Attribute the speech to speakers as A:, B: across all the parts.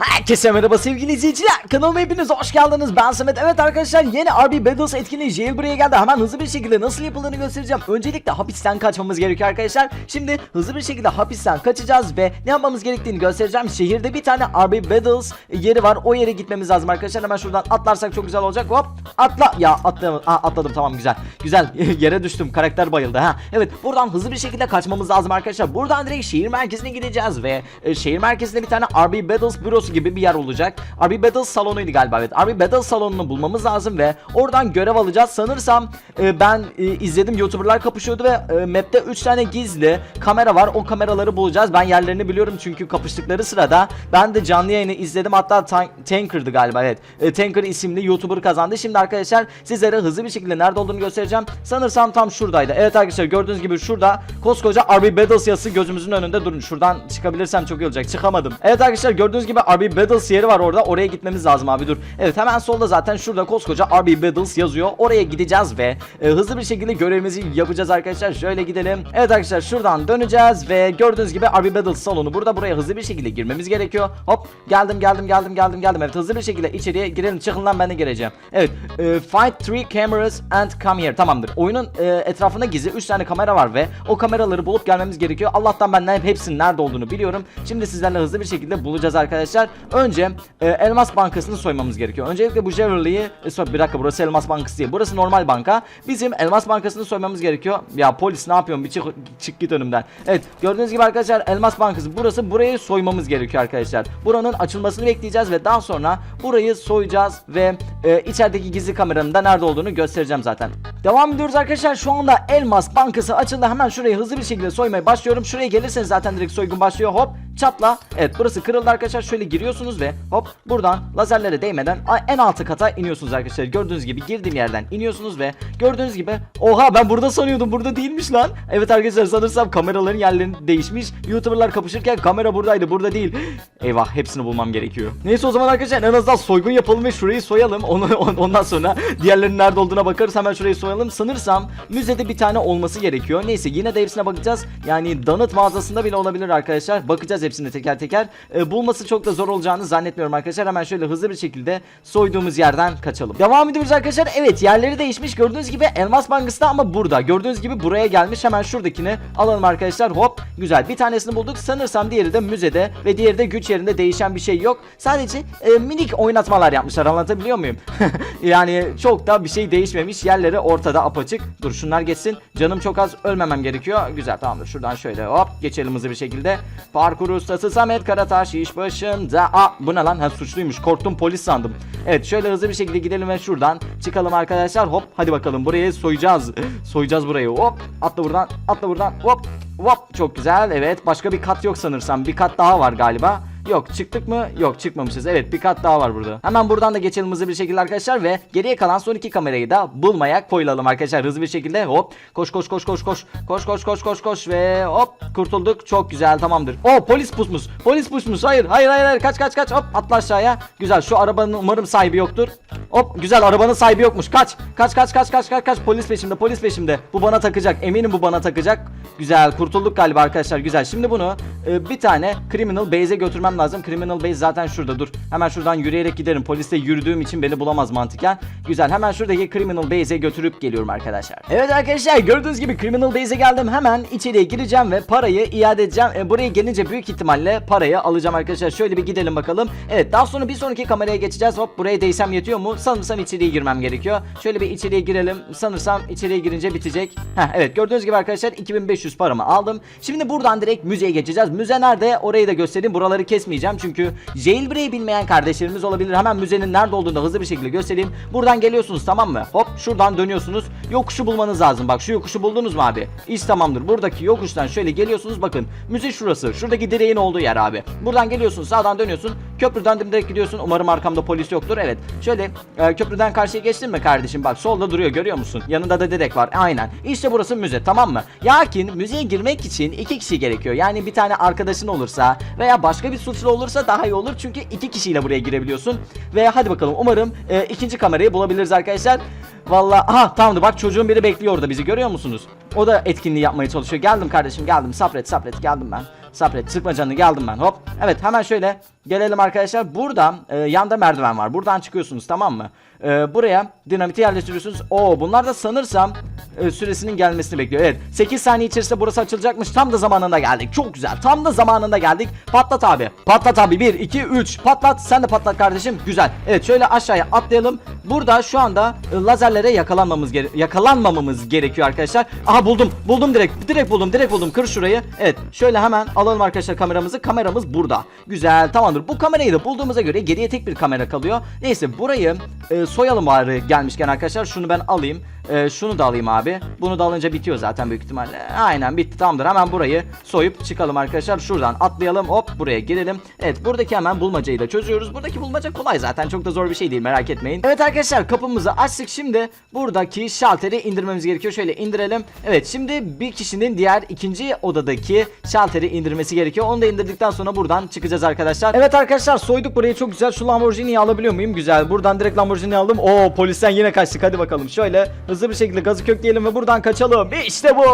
A: Herkese merhaba sevgili izleyiciler. Kanalıma hepiniz hoş geldiniz. Ben Samet. Evet arkadaşlar yeni RB Battles etkinliği Jailbreak'e geldi. Hemen hızlı bir şekilde nasıl yapıldığını göstereceğim. Öncelikle hapisten kaçmamız gerekiyor arkadaşlar. Şimdi hızlı bir şekilde hapisten kaçacağız ve ne yapmamız gerektiğini göstereceğim. Şehirde bir tane RB Battles yeri var. O yere gitmemiz lazım arkadaşlar. Hemen şuradan atlarsak çok güzel olacak. Hop atla. Ya atladım. Ha, atladım tamam güzel. Güzel yere düştüm. Karakter bayıldı ha. Evet buradan hızlı bir şekilde kaçmamız lazım arkadaşlar. Buradan direkt şehir merkezine gideceğiz ve e, şehir merkezinde bir tane RB Battles bürosu gibi bir yer olacak. RB Battles salonuydu galiba evet. RB Battles salonunu bulmamız lazım ve oradan görev alacağız. Sanırsam e, ben e, izledim YouTuber'lar kapışıyordu ve e, map'te 3 tane gizli kamera var. O kameraları bulacağız. Ben yerlerini biliyorum çünkü kapıştıkları sırada ben de canlı yayını izledim. Hatta Tan- Tanker'dı galiba evet. E, Tanker isimli YouTuber kazandı. Şimdi arkadaşlar sizlere hızlı bir şekilde nerede olduğunu göstereceğim. Sanırsam tam şuradaydı. Evet arkadaşlar gördüğünüz gibi şurada koskoca RB Battles yazısı gözümüzün önünde durun. Şuradan çıkabilirsem çok iyi olacak. Çıkamadım. Evet arkadaşlar gördüğünüz gibi RB Battles yeri var orada. Oraya gitmemiz lazım abi dur. Evet hemen solda zaten şurada koskoca RB Battles yazıyor. Oraya gideceğiz ve e, hızlı bir şekilde görevimizi yapacağız arkadaşlar. Şöyle gidelim. Evet arkadaşlar şuradan döneceğiz ve gördüğünüz gibi RB Battles salonu burada. Buraya hızlı bir şekilde girmemiz gerekiyor. Hop geldim geldim geldim geldim geldim. Evet hızlı bir şekilde içeriye girelim. Çıkın lan ben de gireceğim. Evet. e, fight three cameras and come here. Tamamdır. Oyunun e, etrafında gizli 3 tane kamera var ve o kameraları bulup gelmemiz gerekiyor. Allah'tan ben hep hepsinin nerede olduğunu biliyorum. Şimdi sizlerle hızlı bir şekilde bulacağız arkadaşlar. Önce e, Elmas Bankası'nı soymamız gerekiyor. Öncelikle bu Jewelry'yi e, soy- bir dakika burası Elmas Bankası değil. Burası normal banka. Bizim Elmas Bankası'nı soymamız gerekiyor. Ya polis ne yapıyorsun? Bir çık, çık git önümden. Evet gördüğünüz gibi arkadaşlar Elmas Bankası burası. Burayı soymamız gerekiyor arkadaşlar. Buranın açılmasını bekleyeceğiz ve daha sonra burayı soyacağız ve e, içerideki gizli kameranın da nerede olduğunu göstereceğim zaten. Devam ediyoruz arkadaşlar. Şu anda Elmas Bankası açıldı. Hemen şurayı hızlı bir şekilde soymaya başlıyorum. Şuraya gelirseniz zaten direkt soygun başlıyor. Hop çatla. Evet burası kırıldı arkadaşlar. Şöyle giriyorsunuz ve hop buradan lazerlere değmeden en altı kata iniyorsunuz arkadaşlar. Gördüğünüz gibi girdiğim yerden iniyorsunuz ve gördüğünüz gibi oha ben burada sanıyordum. Burada değilmiş lan. Evet arkadaşlar sanırsam kameraların yerleri değişmiş. YouTuber'lar kapışırken kamera buradaydı. Burada değil. Eyvah hepsini bulmam gerekiyor. Neyse o zaman arkadaşlar en azından soygun yapalım ve şurayı soyalım. Onu, on- ondan sonra diğerlerinin nerede olduğuna bakarız. Hemen şurayı soyalım. Sanırsam müzede bir tane olması gerekiyor. Neyse yine de hepsine bakacağız. Yani donut mağazasında bile olabilir arkadaşlar. Bakacağız hepsine teker teker. Ee, bulması çok da zor olacağını zannetmiyorum arkadaşlar. Hemen şöyle hızlı bir şekilde soyduğumuz yerden kaçalım. Devam ediyoruz arkadaşlar. Evet yerleri değişmiş. Gördüğünüz gibi Elmas Bankası da ama burada. Gördüğünüz gibi buraya gelmiş. Hemen şuradakini alalım arkadaşlar. Hop güzel. Bir tanesini bulduk. Sanırsam diğeri de müzede ve diğeri de güç yerinde değişen bir şey yok. Sadece e, minik oynatmalar yapmışlar. Anlatabiliyor muyum? yani çok da bir şey değişmemiş. Yerleri ortada apaçık. Dur şunlar geçsin. Canım çok az ölmemem gerekiyor. Güzel tamamdır. Şuradan şöyle hop geçelim hızlı bir şekilde. Parkur ustası Samet Karataş iş başında. Aa bu ne lan? Ha suçluymuş. Korktum polis sandım. Evet şöyle hızlı bir şekilde gidelim ve şuradan çıkalım arkadaşlar. Hop hadi bakalım burayı soyacağız. soyacağız burayı. Hop atla buradan. Atla buradan. Hop hop çok güzel. Evet başka bir kat yok sanırsam. Bir kat daha var galiba. Yok çıktık mı? Yok çıkmamışız. Evet bir kat daha var burada. Hemen buradan da geçelim hızlı bir şekilde arkadaşlar ve geriye kalan son iki kamerayı da bulmaya koyulalım arkadaşlar hızlı bir şekilde. Hop koş koş koş koş koş. Koş koş koş koş koş ve hop kurtulduk. Çok güzel tamamdır. O polis pusmuş. Polis pusmuş. Hayır hayır hayır hayır kaç kaç kaç. Hop atla aşağıya. Güzel şu arabanın umarım sahibi yoktur. Hop güzel arabanın sahibi yokmuş. Kaç. Kaç kaç kaç kaç kaç kaç. Polis peşimde polis peşimde. Bu bana takacak. Eminim bu bana takacak. Güzel kurtulduk galiba arkadaşlar. Güzel. Şimdi bunu e, bir tane criminal base'e götürmem lazım. Criminal base zaten şurada dur. Hemen şuradan yürüyerek giderim. Poliste yürüdüğüm için beni bulamaz mantıken. Güzel. Hemen şuradaki criminal base'e götürüp geliyorum arkadaşlar. Evet arkadaşlar gördüğünüz gibi criminal base'e geldim. Hemen içeriye gireceğim ve parayı iade edeceğim. E, buraya gelince büyük ihtimalle parayı alacağım arkadaşlar. Şöyle bir gidelim bakalım. Evet daha sonra bir sonraki kameraya geçeceğiz. Hop buraya değsem yetiyor mu? Sanırsam içeriye girmem gerekiyor. Şöyle bir içeriye girelim. Sanırsam içeriye girince bitecek. Heh, evet gördüğünüz gibi arkadaşlar 2500 paramı aldım. Şimdi buradan direkt müzeye geçeceğiz. Müze nerede? Orayı da göstereyim. Buraları kesmeyeceğim çünkü jailbreak'i bilmeyen kardeşlerimiz olabilir. Hemen müzenin nerede olduğunu hızlı bir şekilde göstereyim. Buradan geliyorsunuz tamam mı? Hop şuradan dönüyorsunuz. Yokuşu bulmanız lazım. Bak şu yokuşu buldunuz mu abi? İş tamamdır. Buradaki yokuştan şöyle geliyorsunuz. Bakın müze şurası. Şuradaki direğin olduğu yer abi. Buradan geliyorsun sağdan dönüyorsun. Köprüden direkt gidiyorsun. Umarım arkamda polis yoktur. Evet. Şöyle e, köprüden karşıya geçtin mi kardeşim? Bak solda duruyor görüyor musun? Yanında da direk var. Aynen. İşte burası müze tamam mı? Lakin müzeye girmek için iki kişi gerekiyor. Yani bir tane arkadaşın olursa veya başka bir suçlu olursa daha iyi olur. Çünkü iki kişiyle buraya girebiliyorsun. Ve hadi bakalım umarım e, ikinci kamerayı bulabiliriz arkadaşlar. Vallahi aha tamamdır bak çocuğun biri bekliyor orada bizi görüyor musunuz? O da etkinliği yapmaya çalışıyor. Geldim kardeşim geldim sabret sabret geldim ben. Sabret sıkma geldim ben hop. Evet hemen şöyle gelelim arkadaşlar. Burada e, yanda merdiven var. Buradan çıkıyorsunuz tamam mı? E, buraya dinamiti yerleştiriyorsunuz. Oo bunlar da sanırsam e, süresinin gelmesini bekliyor. Evet 8 saniye içerisinde burası açılacakmış. Tam da zamanında geldik. Çok güzel. Tam da zamanında geldik. Patlat abi. Patlat abi. 1 2 3 patlat. Sen de patlat kardeşim. Güzel. Evet şöyle aşağıya atlayalım. Burada şu anda e, lazerlere yakalanmamız gere yakalanmamamız gerekiyor arkadaşlar. Aha buldum. Buldum direkt. Direkt buldum. Direkt buldum. Kır şurayı. Evet. Şöyle hemen alalım arkadaşlar kameramızı. Kameramız burada. Güzel. Tamamdır. Bu kamerayı da bulduğumuza göre geriye tek bir kamera kalıyor. Neyse burayı e, soyalım bari gelmişken arkadaşlar. Şunu ben alayım. E, şunu da alayım abi. Bunu da alınca bitiyor zaten büyük ihtimalle. Aynen bitti tamamdır. Hemen burayı soyup çıkalım arkadaşlar. Şuradan atlayalım. Hop buraya girelim. Evet buradaki hemen bulmacayı da çözüyoruz. Buradaki bulmaca kolay zaten. Çok da zor bir şey değil merak etmeyin. Evet arkadaşlar kapımızı açtık. Şimdi buradaki şalteri indirmemiz gerekiyor. Şöyle indirelim. Evet şimdi bir kişinin diğer ikinci odadaki şalteri indirmesi gerekiyor. Onu da indirdikten sonra buradan çıkacağız arkadaşlar. Evet arkadaşlar soyduk burayı çok güzel. Şu Lamborghini'yi alabiliyor muyum? Güzel. Buradan direkt Lamborghini aldım. Oo polisten yine kaçtık. Hadi bakalım. Şöyle hızlı bir şekilde gazı kökleyelim ve buradan kaçalım. İşte bu.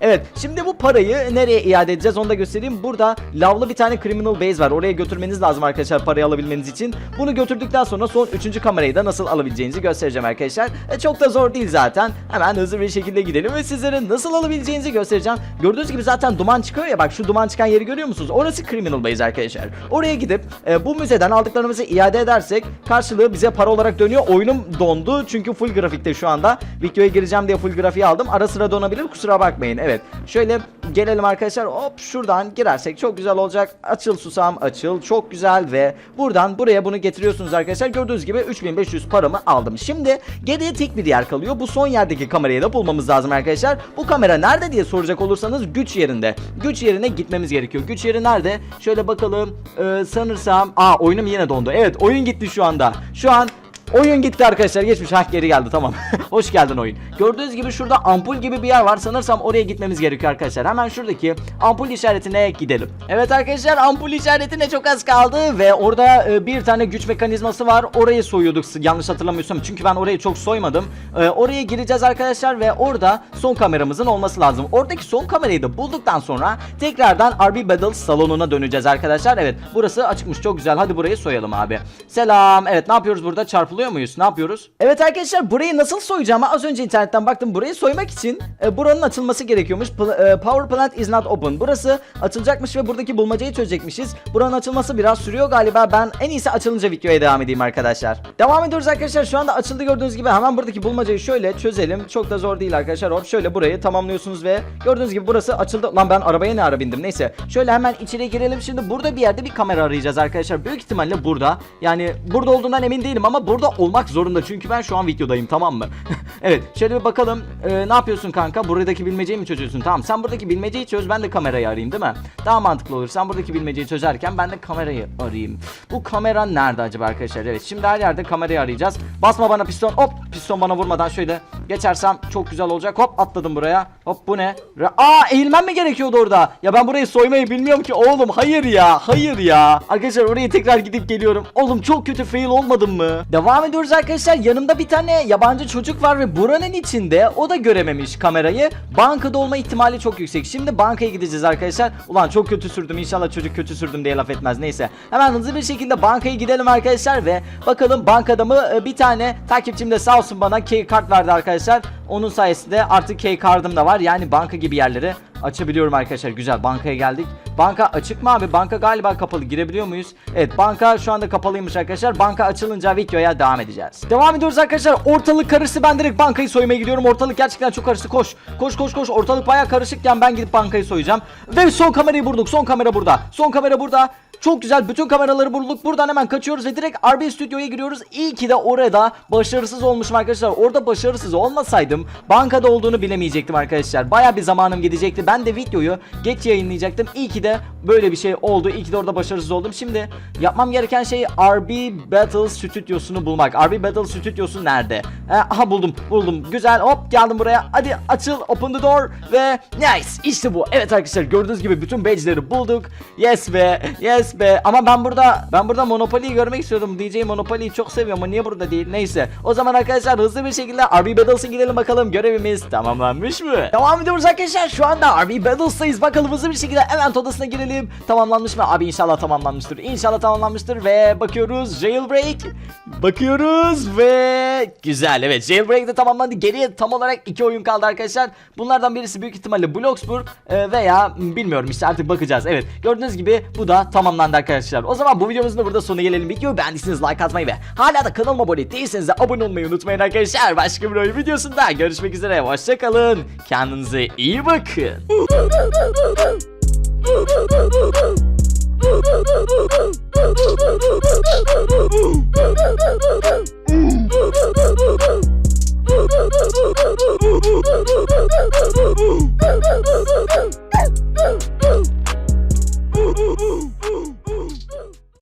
A: Evet. Şimdi bu parayı nereye iade edeceğiz onu da göstereyim. Burada lavlı bir tane criminal base var. Oraya götürmeniz lazım arkadaşlar parayı alabilmeniz için. Bunu götürdükten sonra son üçüncü kamerayı da nasıl alabileceğinizi göstereceğim arkadaşlar. E, çok da zor değil zaten. Hemen hızlı bir şekilde gidelim ve sizlere nasıl alabileceğinizi göstereceğim. Gördüğünüz gibi zaten duman çıkıyor ya bak şu duman çıkan yeri görüyor musunuz? Orası criminal base arkadaşlar. Oraya gidip e, bu müzeden aldıklarımızı iade edersek karşılığı bize para olarak dönüyor. Oyunum dondu çünkü full grafikte şu anda. Videoya gireceğim diye full grafiği aldım. Ara sıra donabilir kusura bakmayın. Evet. Şöyle gelelim arkadaşlar. Hop şuradan girersek çok güzel olacak. Açıl susam açıl. Çok güzel ve buradan buraya bunu getiriyorsunuz arkadaşlar. Gördüğünüz gibi 3500 paramı aldım. Şimdi geriye tek bir yer kalıyor. Bu son yerdeki kamerayı da bulmamız lazım arkadaşlar. Bu kamera nerede diye soracak olursanız güç yerinde. Güç yerine gitmemiz gerekiyor. Güç yeri nerede? Şöyle bakalım. Ee, sanırsam aa oyunum yine dondu. Evet oyun gitti şu anda. Şu an Oyun gitti arkadaşlar geçmiş. Hah geri geldi tamam. Hoş geldin oyun. Gördüğünüz gibi şurada ampul gibi bir yer var. Sanırsam oraya gitmemiz gerekiyor arkadaşlar. Hemen şuradaki ampul işaretine gidelim. Evet arkadaşlar ampul işaretine çok az kaldı Ve orada e, bir tane güç mekanizması var. Orayı soyuyorduk yanlış hatırlamıyorsam. Çünkü ben orayı çok soymadım. E, Oraya gireceğiz arkadaşlar ve orada son kameramızın olması lazım. Oradaki son kamerayı da bulduktan sonra Tekrardan RB Battles salonuna döneceğiz arkadaşlar. Evet burası açıkmış. Çok güzel. Hadi burayı soyalım abi. Selam. Evet ne yapıyoruz burada? Çarpılıyor muyuz? Ne yapıyoruz? Evet arkadaşlar burayı nasıl soyacağımı az önce internetten baktım. Burayı soymak için e, buranın açılması gerekiyormuş. Pl- e, Power plant is not open. Burası açılacakmış ve buradaki bulmacayı çözecekmişiz. Buranın açılması biraz sürüyor galiba. Ben en iyisi açılınca videoya devam edeyim arkadaşlar. Devam ediyoruz arkadaşlar. Şu anda açıldı gördüğünüz gibi. Hemen buradaki bulmacayı şöyle çözelim. Çok da zor değil arkadaşlar. Hop şöyle burayı tamamlıyorsunuz ve gördüğünüz gibi burası açıldı. Lan ben arabaya ne ara bindim? Neyse. Şöyle hemen içeri girelim. Şimdi burada bir yerde bir kamera arayacağız arkadaşlar. Büyük ihtimalle burada. Yani burada olduğundan emin değilim ama burada olmak zorunda. Çünkü ben şu an videodayım tamam mı? evet şöyle bir bakalım. Ee, ne yapıyorsun kanka? Buradaki bilmeceyi mi çözüyorsun? Tamam sen buradaki bilmeceyi çöz ben de kamerayı arayayım değil mi? Daha mantıklı olur. Sen buradaki bilmeceyi çözerken ben de kamerayı arayayım. Bu kamera nerede acaba arkadaşlar? Evet şimdi her yerde kamerayı arayacağız. Basma bana piston hop! Piston bana vurmadan şöyle geçersem çok güzel olacak. Hop atladım buraya. Hop bu ne? Aa eğilmem mi gerekiyordu orada? Ya ben burayı soymayı bilmiyorum ki oğlum. Hayır ya hayır ya. Arkadaşlar oraya tekrar gidip geliyorum. Oğlum çok kötü fail olmadım mı? Devam ediyoruz arkadaşlar. Yanımda bir tane yabancı çocuk var ve buranın içinde o da görememiş kamerayı. Bankada olma ihtimali çok yüksek. Şimdi bankaya gideceğiz arkadaşlar. Ulan çok kötü sürdüm. İnşallah çocuk kötü sürdüm diye laf etmez. Neyse. Hemen hızlı bir şekilde bankaya gidelim arkadaşlar ve bakalım bankada mı e, bir tane takipçim de sağ olsun bana key kart verdi arkadaşlar. Onun sayesinde artık key kartım da var. Yani banka gibi yerleri açabiliyorum arkadaşlar. Güzel. Bankaya geldik. Banka açık mı abi? Banka galiba kapalı. Girebiliyor muyuz? Evet banka şu anda kapalıymış arkadaşlar. Banka açılınca videoya devam edeceğiz. Devam ediyoruz arkadaşlar. Ortalık karıştı. Ben direkt bankayı soymaya gidiyorum. Ortalık gerçekten çok karıştı. Koş Koş koş koş. Ortalık baya karışıkken ben gidip bankayı soyacağım. Ve son kamerayı bulduk. Son kamera burada. Son kamera burada çok güzel bütün kameraları bulduk. Buradan hemen kaçıyoruz ve direkt RB Stüdyo'ya giriyoruz. İyi ki de orada başarısız olmuşum arkadaşlar. Orada başarısız olmasaydım bankada olduğunu bilemeyecektim arkadaşlar. Baya bir zamanım gidecekti. Ben de videoyu geç yayınlayacaktım. İyi ki de böyle bir şey oldu. İyi ki de orada başarısız oldum. Şimdi yapmam gereken şey RB Battle Stüdyosu'nu bulmak. RB Battle Stüdyosu nerede? E, aha buldum buldum. Güzel hop geldim buraya. Hadi açıl open the door ve nice işte bu. Evet arkadaşlar gördüğünüz gibi bütün badge'leri bulduk. Yes be yes Be ama ben burada ben burada Monopoly'yi görmek istiyordum. DJ Monopoly'yi çok seviyorum ama niye burada değil? Neyse. O zaman arkadaşlar hızlı bir şekilde RB Battles'a gidelim bakalım. Görevimiz tamamlanmış mı? Devam ediyoruz arkadaşlar. Şu anda RB Battles'tayız. Bakalım hızlı bir şekilde event odasına girelim. Tamamlanmış mı? Abi inşallah tamamlanmıştır. İnşallah tamamlanmıştır ve bakıyoruz jailbreak. Bakıyoruz ve güzel evet jailbreak de tamamlandı. Geriye tam olarak iki oyun kaldı arkadaşlar. Bunlardan birisi büyük ihtimalle Bloxburg e, veya bilmiyorum işte artık bakacağız. Evet gördüğünüz gibi bu da tamamlandı arkadaşlar. O zaman bu videomuzun da burada sonuna gelelim. Videoyu beğendiyseniz like atmayı ve hala da kanalıma abone değilseniz de abone olmayı unutmayın arkadaşlar. Başka bir oyun videosunda görüşmek üzere. Hoşçakalın. Kendinize iyi bakın.